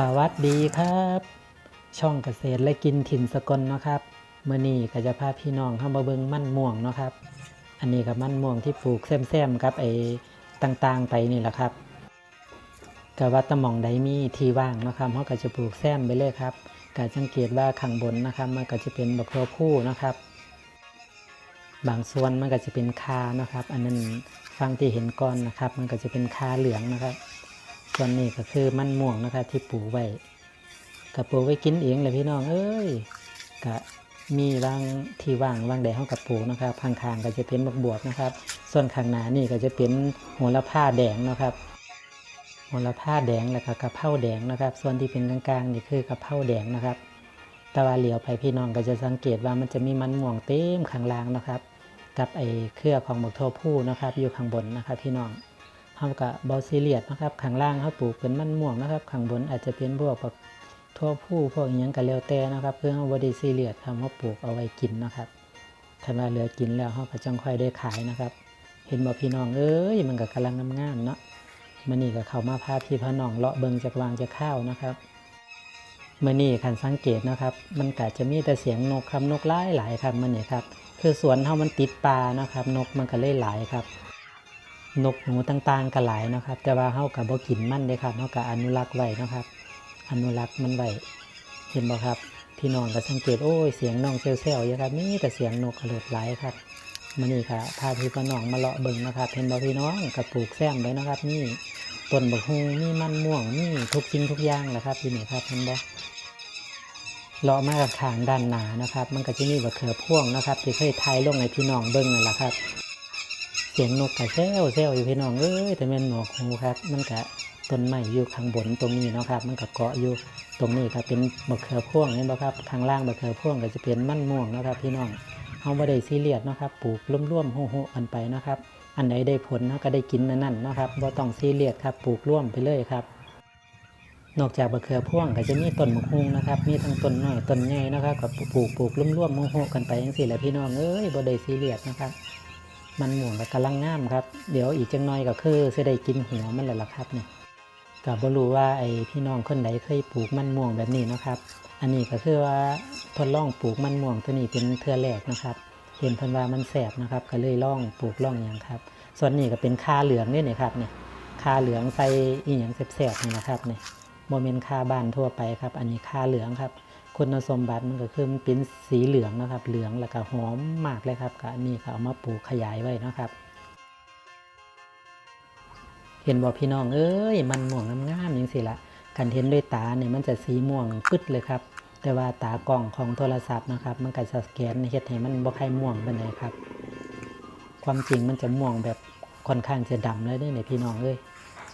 สวัสดีครับ ช่องเกษตรและกินถิ่นสกลเนาะครับเมื่อนี้ก็จะพาพี่น้องเข้ามาเบิ่งมั่นม่วงเนาะครับ อันนี้กับมั่นม่วงที่ปลูกแซมๆครับไอ้ต่างๆ ไปนี่แหละครับก็ว่าตะมองใดมีที่ว่างเนาะครับเขาก็จะปลูกแซมไปเลยครับก็สังเกตว่าข้างบนนะครับมันก็จะเป็นบักตัวผู้นะครับ บางส่วนมันก็จะเป็นคานะครับ อันนั้นฟังที่เห็นก้อนนะครับ มันก็จะเป็นคาเหลืองนะครับ ส่วนนี้ก็คือมันม่วงนะครับที่ปลูกไว้กับปลูกไว้กินเองเลยพี่น้อง เอ้ยก็มีบางที่ว่างบางแดดห้องกับปลูกนะครับข้างๆก็จะเป็นบักบวบนะครับ ส่วนข้างหน้านี่ก็จะเป็นโหระพาแดงนะครับโหระพาแดงแล้วก็กระเพราแดงนะครับ ส่วนที่เป็นกลางๆนี่คือกระเพราแดงนะครับต่ว่าเหลียวไปพี่น้องก็จะสังเกตว่ามันจะมีมันม่วงเต็มข้างล่างนะครับ กับไอ้เครือของบักทั่วผู้นะครับ อยู่ข้างบนนะครับพี่น้อง เขากับบอซีเลียดนะครับข้างล่างเขาปลูกเป็นมันม่วงนะครับข้างบนอาจจะเป็นพวกบักทั่วผู้พวกอหยังก็แล้วแต่นะครับเพื่อเขาบอดีซีเลียดทำเขาปลูกเอาไว้กินนะครับถ้าว่าเหลือกินแล้วเขาก็จังค่อยได้ขายนะครับ เห็นบอพี่น้องเอ้ยมันก็กำลังงามๆเนาะมันนี่ก็เข้ามาพาพี่พาน้องเลาะเบิงจากวางจากข้าวนะครับเมื่อนี้คันสังเกตนะครับ มันก็จะมีแต่เสียงนกครับนกหลายหลายครับมันนี่ครับ คือสวนเฮามันติดป่านะครับ นกมันก็เลยหลายครับ นกหนูต่างๆก็หลายนะครับ แต่ว่าเฮากับบ่กินมันเลยครับเฮาก็อนุรักษ์ไว้นะครับ อนุรักษ์มันไว้เห็นบ่ครับพี่น้องก็สังเกตโอ้ยเสียงน้องเซลล์ๆอยู่ครับมีแต่เสียงนกกระโดดหลายครับมื่อนี้ค่ะพาพี่พาน้องมาเลาะเบิ่งนะครับเห็นบ่พี่น้องกับปลูกแซมไว้นะครับ นี่ต้นบักฮูมีมันม่วงมีทุกสิ่งทุกอย่างแหละครับพี่นี่ครับเห็นบ่เลาะมากับทางด้านหนานะครับ มันก็จะมีบะเขือพ่วงนะครับ ที่เคยทายลงในพี่น้องเบิ้งนั่นแหละครับ สียงนกกะแซวแซวอยู่พี่น้องเอ้ยแต่แม่นหนวกหูครับ มันกะต้นไม้อยู่ข้างบนตรงนี้นะครับ มันก็เกาะอยู่ตรงนี้ครับเป็นบะเขือพ่วงเห็นบ่ครับทางล่างบะเขือพ่วงก็จะเป็นมันม่วงนะครับ พี่น้องเอาบ่ได้ซีเรียสนะครับปลูกร่วมๆโฮๆกันไปนะครับ อันไหนได้ผลเนาะก็ได้กินนั่นนั่นะครับบ่ต้องซีเรียสครับปลูกร่วมไปเลยครับ นอกจากบะเขือพ่วงก็จะมีต้นมะฮุงนะครับ มีทั้งต้นน้อยต้นใหญ่นะครับกับปลูกปลูกร่วมๆโมๆกันไปอย่างสี่แหละพี่น้องเอ้ยบ่ได้ซีเรียสนะครับ มันม่วงกับกำลังงามครับ เดี๋ยวอีกจังน้อยก็คือจะได้กินหัวมันแหละล่ะครับเนี่ยกับ่รู้ว่าไอ้พี่น้องคนไหนเคยปลูกมันม่วงแบบนี้นะครับ อันนี้ก็คือว่าทดลองปลูกมันม่วงตัวนี้เป็นเทือแรกนะครับ เห็นพิ่นว่ามันแสบนะครับ ก็เลยล่องปลูกล่องอย่างครับ ส่วนนี้ก็เป็นคาเหลืองนี่นะครับเนี่ยคาเหลืองใส่อีหยังแสบๆนี่นะครับเนี่ยโมเมนต์ค่าบ้านทั่วไปครับ อันนี้ค่าเหลืองครับ คุณสมบัติมันก็คือมันเป็นสีเหลืองนะครับ เหลืองแล้วก็หอมมากเลยครับก็อันนี้ก็เอามาปลูกขยายไว้นะครับ เห็นบอกพี่น้องเอ้ยมันม่วงงามๆอย่างสิละกันเห็นด้วยตาเนี่ยมันจะสีม่วงปึ๊ดเลยครับ แต่ว่าตากล่องของโทรศัพท์นะครับ มันก็จะสแกนเฮ็ดให้มันบ่ค่อยม่วงไปานครับ ความจริงมันจะม่วงแบบค่อนข้างจะดำเลยเด้เนี่ยพี่น้องเอ้ย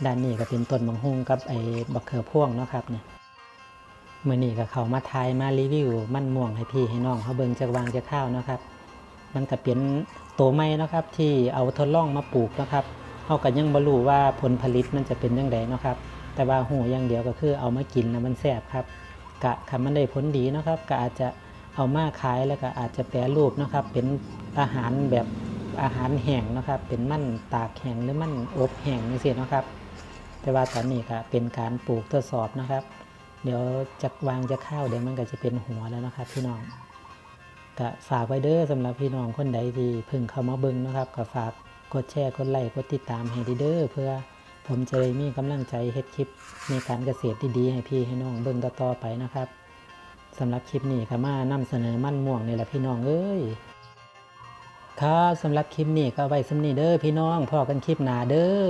ด้านนี้ก็เป็นต้นบังฮุงกับไอ้บักเขือพ่วงเนาะครับเนี่ย มื่อนี้ก็เขามาทายมารีวิว มันม่วงให้พี่ให้น้องเขาเบิ่งจากวางจากข้าวนะครับ มันก็เป็นโตวใหม่เนะครับ ที่เอาทดลองมาปลูกนะครับเขาก็ยังบ่รู้ว่าผลผลิตมันจะเป็นยังไงนะครับ แต่ว่าหูอย่างเดียวก็คือเอามากินนะมันแซ่บครับกะคำมันได้ผลดีนะครับก็อาจจะเอามาขายแล้วก็อาจจะแปรรูปนะครับ เป็นอาหารแบบอาหารแห้งนะครับ เป็นมันตากแห้งหรือมันอบแห้งนี่สินะครับ แต่ว่าตอนนี้ก็เป็นการปลูกทดสอบนะครับ เดี๋ยวจะวางจะข้าวเดี๋ยวมันก็จะเป็นหัวแล้วนะครับ พี่น้องก็ฝากไว้เด้อสำหรับพี่น้องคนใดที่เพิ่งเข้ามาเบิ่งนะครับก็ฝากกดแชร์กดไลค์กดติดตามให้ดีเด้อเพื่อผมจะได้มีกำลังใจเฮ็ดคลิปในการเกษตรดีๆให้พี่ให้น้องเบิ่งต่อๆไปนะครับสำหรับคลิปนี้ก็มานำเสนอมั่นม่วงนี่แหละพี่น้องเอ้ยครับสำหรับคลิปนี้ก็ไว้สำนี้เด้อพี่น้องพอกันคลิปหนาเด้อ